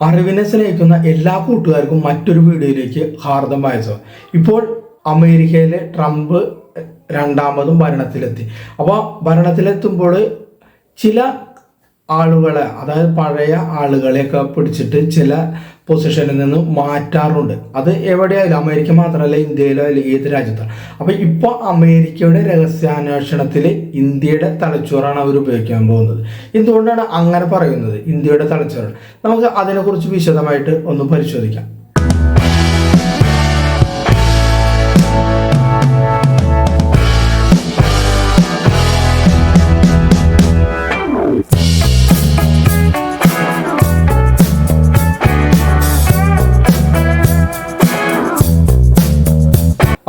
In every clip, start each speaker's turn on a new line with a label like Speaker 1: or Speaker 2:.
Speaker 1: അറിവിനെ സ്നേഹിക്കുന്ന എല്ലാ കൂട്ടുകാർക്കും മറ്റൊരു വീഡിയോയിലേക്ക് ഹാർദമായ സ്വാഗതം ഇപ്പോൾ അമേരിക്കയിലെ ട്രംപ് രണ്ടാമതും ഭരണത്തിലെത്തി. അപ്പോൾ ഭരണത്തിലെത്തുമ്പോൾ ചില ആളുകളെ അതായത് പഴയ ആളുകളെയൊക്കെ പിടിച്ചിട്ട് ചില പൊസിഷനിൽ നിന്ന് മാറ്റാറുണ്ട്. അത് എവിടെയായാലും അമേരിക്ക മാത്രമല്ല ഇന്ത്യയിലോ അല്ലെങ്കിൽ ഏത് രാജ്യത്താണ് അപ്പോൾ ഇപ്പോൾ അമേരിക്കയുടെ രഹസ്യാന്വേഷണത്തിൽ ഇന്ത്യയുടെ തലച്ചോറാണ് അവർ ഉപയോഗിക്കാൻ പോകുന്നത്. എന്തുകൊണ്ടാണ് അങ്ങനെ പറയുന്നത്? ഇന്ത്യയുടെ തലച്ചോറാണ്. നമുക്ക് അതിനെക്കുറിച്ച് വിശദമായിട്ട് ഒന്ന് പരിശോധിക്കാം.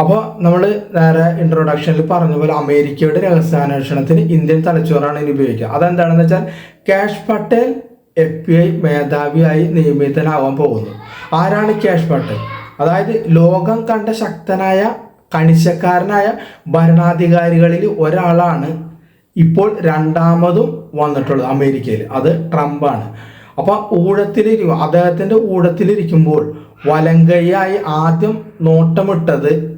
Speaker 1: അപ്പോൾ നമ്മൾ നേരെ ഇൻട്രൊഡക്ഷനിൽ പറഞ്ഞ പോലെ അമേരിക്കയുടെ രഹസ്യാന്വേഷണത്തിന് ഇന്ത്യൻ തലച്ചോറാണ് ഇനി ഉപയോഗിക്കുക. അതെന്താണെന്ന് വെച്ചാൽ Kash Patel F B I മേധാവിയായി നിയമിതനാവാൻ പോകുന്നു. ആരാണ് കാഷ് പട്ടേൽ? അതായത് ലോകം കണ്ട ശക്തനായ കണിശക്കാരനായ ഭരണാധികാരികളിൽ ഒരാളാണ് ഇപ്പോൾ രണ്ടാമതും വന്നിട്ടുള്ളത് അമേരിക്കയിൽ. അത് ട്രംപാണ്. അപ്പോൾ ഊഴത്തിലിരിക്കും അദ്ദേഹത്തിന്റെ ഊഴത്തിലിരിക്കുമ്പോൾ വലങ്കയായി ആദ്യം നോട്ടമിട്ടത്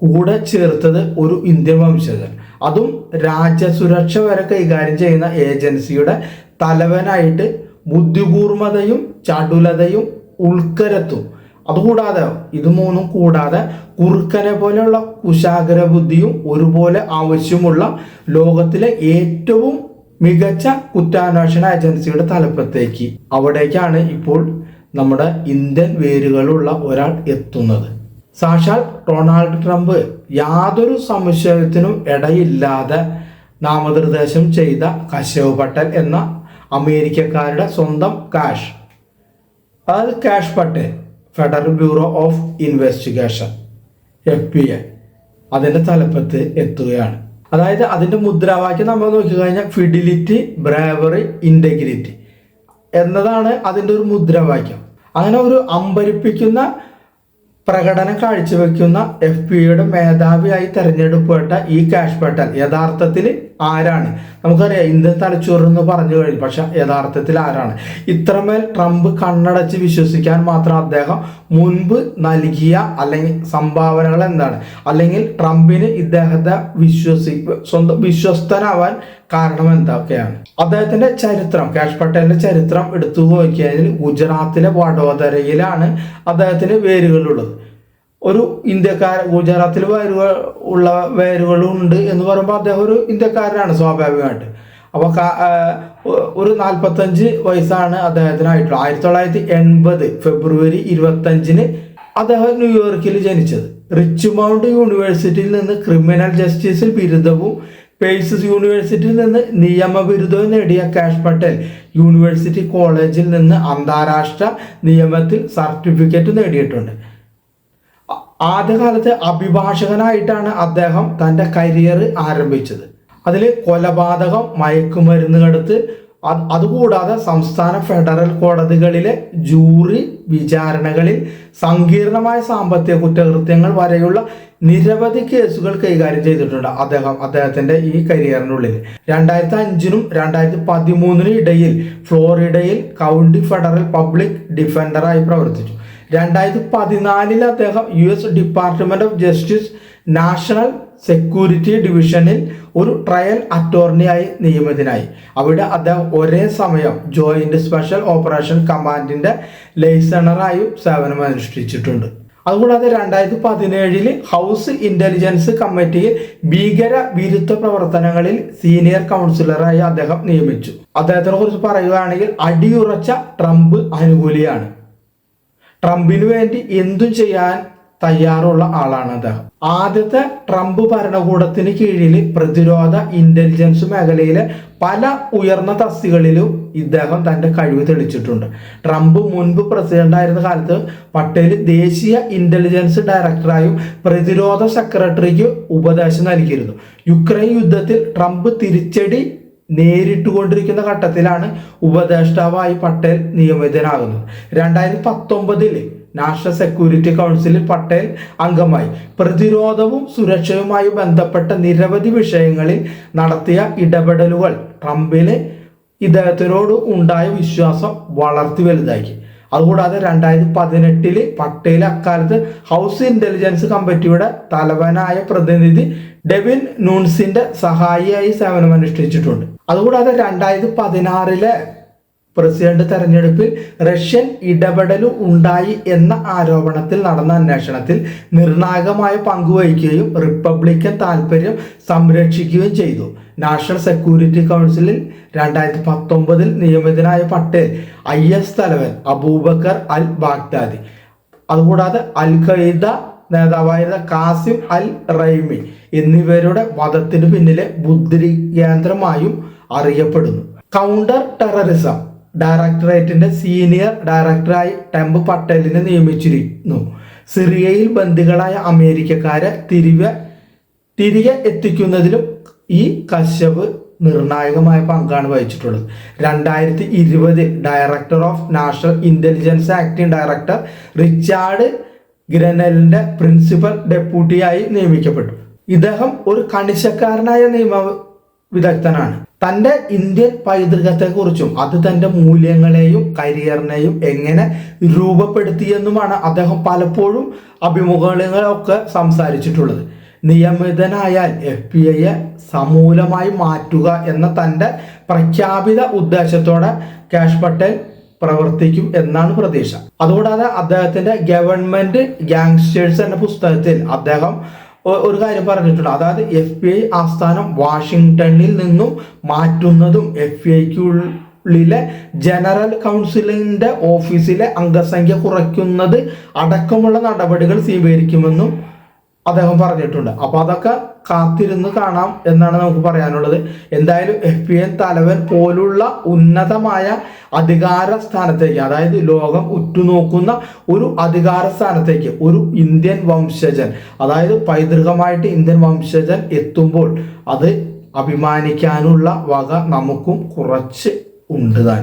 Speaker 1: കൂടെ ചേർത്തത് ഒരു ഇന്ത്യൻ വംശജൻ. അതും രാജ്യസുരക്ഷ വരെ കൈകാര്യം ചെയ്യുന്ന ഏജൻസിയുടെ തലവനായിട്ട് ബുദ്ധികൂർമ്മതയും ചടുലതയും ഉൾക്കരത്തും. അതുകൂടാതെ ഇത് മൂന്നും കൂടാതെ കുറുക്കനെ പോലെയുള്ള കുശാഗ്ര ബുദ്ധിയും ഒരുപോലെ ആവശ്യമുള്ള ലോകത്തിലെ ഏറ്റവും മികച്ച കുറ്റാന്വേഷണ ഏജൻസിയുടെ തലപ്പത്തേക്ക്. അവിടേക്കാണ് ഇപ്പോൾ നമ്മുടെ ഇന്ത്യൻ വേരുകളുള്ള ഒരാൾ എത്തുന്നത്. സാക്ഷാൽ ഡൊണാൾഡ് ട്രംപ് യാതൊരു സംശയത്തിനും ഇടയില്ലാതെ നാമനിർദ്ദേശം ചെയ്ത കശവ് പട്ടേൽ എന്ന അമേരിക്കക്കാരുടെ സ്വന്തം കാഷ് അൽ Kash Patel federal bureau of investigation F B I. അതിന്റെ തലപ്പത്ത് എത്തുകയാണ്. അതായത് അതിന്റെ മുദ്രാവാക്യം നമ്മൾ നോക്കിക്കഴിഞ്ഞാൽ ഫിഡിലിറ്റി ബ്രേവറി ഇന്റഗ്രിറ്റി എന്നതാണ് അതിന്റെ ഒരു മുദ്രാവാക്യം. അങ്ങനെ ഒരു അമ്പരിപ്പിക്കുന്ന പ്രകടനം കാഴ്ചവെക്കുന്ന എഫ് പി യുടെ മേധാവിയായി തെരഞ്ഞെടുക്കപ്പെട്ട ഈ കാഷ് പട്ടേൽ യഥാർത്ഥത്തിൽ ആരാണ്? നമുക്കറിയാം ഇന്ത്യൻ തലച്ചോറ് എന്ന് പറഞ്ഞു കഴിഞ്ഞു പക്ഷെ യഥാർത്ഥത്തിൽ ആരാണ്? ഇത്രമേൽ ട്രംപ് കണ്ണടച്ച് വിശ്വസിക്കാൻ മാത്രം അദ്ദേഹം മുൻപ് നൽകിയ അല്ലെങ്കിൽ സംഭാവനകൾ എന്താണ്? അല്ലെങ്കിൽ ട്രംപിന് ഇദ്ദേഹത്തെ വിശ്വസി സ്വന്തം വിശ്വസ്തനാവാൻ കാരണം എന്തൊക്കെയാണ് അദ്ദേഹത്തിന്റെ ചരിത്രം കാഷ് പട്ടേലിന്റെ ചരിത്രം എടുത്തു നോക്കിയാൽ ഗുജറാത്തിലെ വഡോദരയിലാണ് അദ്ദേഹത്തിന് വേരുകളുള്ളത്. ഒരു ഇന്ത്യക്കാർ ഗുജറാത്തിൽ വേരുകൾ ഉള്ള വേരുകളുണ്ട് എന്ന് പറയുമ്പോൾ അദ്ദേഹം ഒരു ഇന്ത്യക്കാരനാണ് സ്വാഭാവികമായിട്ട്. അപ്പോൾ ഒരു നാൽപ്പത്തഞ്ച് വയസ്സാണ് അദ്ദേഹത്തിനായിട്ടുള്ളത്. ആയിരത്തി തൊള്ളായിരത്തി എൺപത് ഫെബ്രുവരി ഇരുപത്തഞ്ചിന് അദ്ദേഹം ന്യൂയോർക്കിൽ ജനിച്ചത്. റിച്ച് മൗണ്ട് യൂണിവേഴ്സിറ്റിയിൽ നിന്ന് ക്രിമിനൽ ജസ്റ്റിസിൽ ബിരുദവും പേഴ്സസ് യൂണിവേഴ്സിറ്റിയിൽ നിന്ന് നിയമബിരുദവും നേടിയ കാഷ് പട്ടേൽ യൂണിവേഴ്സിറ്റി കോളേജിൽ നിന്ന് അന്താരാഷ്ട്ര നിയമത്തിൽ സർട്ടിഫിക്കറ്റ് നേടിയിട്ടുണ്ട്. ആദ്യകാലത്ത് അഭിഭാഷകനായിട്ടാണ് അദ്ദേഹം തന്റെ കരിയർ ആരംഭിച്ചത്. അതിൽ കൊലപാതകം മയക്കുമരുന്നെടുത്ത് അതുകൂടാതെ സംസ്ഥാന ഫെഡറൽ കോടതികളിലെ ജൂറി വിചാരണകളിൽ സങ്കീർണമായ സാമ്പത്തിക കുറ്റകൃത്യങ്ങൾ വരെയുള്ള നിരവധി കേസുകൾ കൈകാര്യം ചെയ്തിട്ടുണ്ട് അദ്ദേഹം അദ്ദേഹത്തിന്റെ ഈ കരിയറിനുള്ളിൽ. രണ്ടായിരത്തി അഞ്ചിനും രണ്ടായിരത്തി പതിമൂന്നിനും ഇടയിൽ ഫ്ലോറിഡയിൽ കൗണ്ടി ഫെഡറൽ പബ്ലിക് ഡിഫൻഡറായി പ്രവർത്തിച്ചു. രണ്ടായിരത്തി പതിനാലിൽ അദ്ദേഹം U S department of justice national security ഡിവിഷനിൽ ഒരു ട്രയൽ അറ്റോർണിയായി നിയമിതനായി. അവിടെ അദ്ദേഹം ഒരേ സമയം ജോയിന്റ് സ്പെഷ്യൽ ഓപ്പറേഷൻ കമാൻഡിന്റെ ലൈസണറായും സേവനം അനുഷ്ഠിച്ചിട്ടുണ്ട് അതുകൂടാതെ രണ്ടായിരത്തി പതിനേഴിൽ ഹൗസ് ഇന്റലിജൻസ് കമ്മിറ്റിയിൽ ഭീകര വിരുദ്ധ പ്രവർത്തനങ്ങളിൽ സീനിയർ കൗൺസിലറായി അദ്ദേഹം നിയമിച്ചു. അദ്ദേഹത്തിനെ കുറിച്ച് പറയുകയാണെങ്കിൽ അടിയുറച്ച ട്രംപ് അനുകൂലിയാണ് ട്രംപിന് വേണ്ടി എന്തും ചെയ്യാൻ തയ്യാറുള്ള ആളാണ് അദ്ദേഹം. ആദ്യത്തെ ട്രംപ് ഭരണകൂടത്തിന് കീഴിൽ പ്രതിരോധ ഇന്റലിജൻസ് മേഖലയിലെ പല ഉയർന്ന തസ്തികളിലും ഇദ്ദേഹം തന്റെ കഴിവ് തെളിച്ചിട്ടുണ്ട്. ട്രംപ് മുൻപ് പ്രസിഡന്റ് ആയിരുന്ന കാലത്ത് പട്ടേൽ ദേശീയ ഇന്റലിജൻസ് ഡയറക്ടറായും പ്രതിരോധ സെക്രട്ടറിക്ക് ഉപദേശം നൽകിയിരുന്നു. യുക്രൈൻ യുദ്ധത്തിൽ ട്രംപ് തിരിച്ചടി നേരിട്ടുകൊണ്ടിരിക്കുന്ന ഘട്ടത്തിലാണ് ഉപദേഷ്ടാവായി പട്ടേൽ നിയമിതനാകുന്നത്. രണ്ടായിരത്തി പത്തൊമ്പതിൽ നാഷണൽ സെക്യൂരിറ്റി കൗൺസിലിൽ പട്ടേൽ അംഗമായി. പ്രതിരോധവും സുരക്ഷയുമായി ബന്ധപ്പെട്ട നിരവധി വിഷയങ്ങളിൽ നടത്തിയ ഇടപെടലുകൾ ട്രംപിന് ഇദ്ദേഹത്തിനോട് ഉണ്ടായ വിശ്വാസം വളർത്തി വലുതാക്കി. അതുകൂടാതെ രണ്ടായിരത്തി പതിനെട്ടിൽ പട്ടേൽ അക്കാലത്ത് ഹൗസ് ഇന്റലിജൻസ് കമ്മിറ്റിയുടെ തലവനായ പ്രതിനിധി ഡെവിൻ നൂൺസിന്റെ സഹായിയായി സേവനമനുഷ്ഠിച്ചിട്ടുണ്ട്. അതുകൂടാതെ രണ്ടായിരത്തി പതിനാറിലെ പ്രസിഡന്റ് തെരഞ്ഞെടുപ്പിൽ റഷ്യൻ ഇടപെടലും ഉണ്ടായി എന്ന ആരോപണത്തിൽ നടന്ന അന്വേഷണത്തിൽ നിർണായകമായ പങ്കുവഹിക്കുകയും റിപ്പബ്ലിക്കൻ താൽപ്പര്യം സംരക്ഷിക്കുകയും ചെയ്തു. നാഷണൽ സെക്യൂരിറ്റി കൗൺസിലിൽ രണ്ടായിരത്തി പത്തൊമ്പതിൽ നിയമിതനായ പട്ടേൽ ഐ എസ് തലവൻ അബൂബക്കർ അൽ ബാഗ്ദാദി. അതുകൂടാതെ അൽ ഖൈദ നേതാവായിരുന്ന കാസിം അൽ റൈമി എന്നിവരുടെ വധത്തിനു പിന്നിലെ ബുദ്ധി കേന്ദ്രമായും അറിയപ്പെടുന്നു. കൗണ്ടർ ടെററിസം ഡയറക്ടറേറ്റിന്റെ സീനിയർ ഡയറക്ടറായി ടെമ്പ് പട്ടേലിനെ നിയമിച്ചിരുന്നു സിറിയയിൽ ബന്ദികളായ അമേരിക്കക്കാരെ തിരികെ തിരികെ എത്തിക്കുന്നതിലും ഈ കശ്യപ് നിർണായകമായ പങ്കാണ് വഹിച്ചിട്ടുള്ളത്. രണ്ടായിരത്തി ഇരുപതിൽ director of national intelligence acting director Richard ഗ്രനലിന്റെ principal ഡെപ്യൂട്ടിയായി നിയമിക്കപ്പെട്ടു. ഇദ്ദേഹം ഒരു കണിശക്കാരനായ നിയമ വിദഗ്ധനാണ്. തന്റെ ഇന്ത്യൻ പൈതൃകത്തെക്കുറിച്ചും അത് തന്റെ മൂല്യങ്ങളെയും കരിയറിനെയും എങ്ങനെ രൂപപ്പെടുത്തിയെന്നുമാണ് അദ്ദേഹം പലപ്പോഴും അഭിമുഖങ്ങളൊക്കെ സംസാരിച്ചിട്ടുള്ളത്. നിയമിതനായാൽ എഫ് പി ഐയെ സമൂലമായി മാറ്റുക എന്ന തന്റെ പ്രഖ്യാപിത ഉദ്ദേശത്തോടെ കാഷ് പട്ടേൽ പ്രവർത്തിക്കും എന്നാണ് പ്രതീക്ഷ. അതുകൂടാതെ അദ്ദേഹത്തിന്റെ ഗവൺമെന്റ് ഗ്യാങ്സ്റ്റേഴ്സ് എന്ന പുസ്തകത്തിൽ അദ്ദേഹം ഒരു കാര്യം പറഞ്ഞിട്ടുണ്ട്. അതായത് എഫ് ബി ഐ ആസ്ഥാനം വാഷിങ്ടണിൽ നിന്നും മാറ്റുന്നതും എഫ് ബി ഐക്കുള്ളിലെ ജനറൽ കൗൺസിലിന്റെ ഓഫീസിലെ അംഗസംഖ്യ കുറയ്ക്കുന്നത് അടക്കമുള്ള നടപടികൾ സ്വീകരിക്കുമെന്നും അദ്ദേഹം പറഞ്ഞിട്ടുണ്ട്. അപ്പൊ അതൊക്കെ കാത്തിരുന്ന് കാണാം എന്നാണ് നമുക്ക് പറയാനുള്ളത്. എന്തായാലും എഫ് പി എൻ തലവൻ പോലുള്ള ഉന്നതമായ അധികാര സ്ഥാനത്തേക്ക് അതായത് ലോകം ഉറ്റുനോക്കുന്ന ഒരു അധികാര സ്ഥാനത്തേക്ക് ഒരു ഇന്ത്യൻ വംശജൻ അതായത് പൈതൃകമായിട്ട് ഇന്ത്യൻ വംശജൻ എത്തുമ്പോൾ അത് അഭിമാനിക്കാനുള്ള വക നമുക്കും കുറച്ച് ഉണ്ട് താൻ.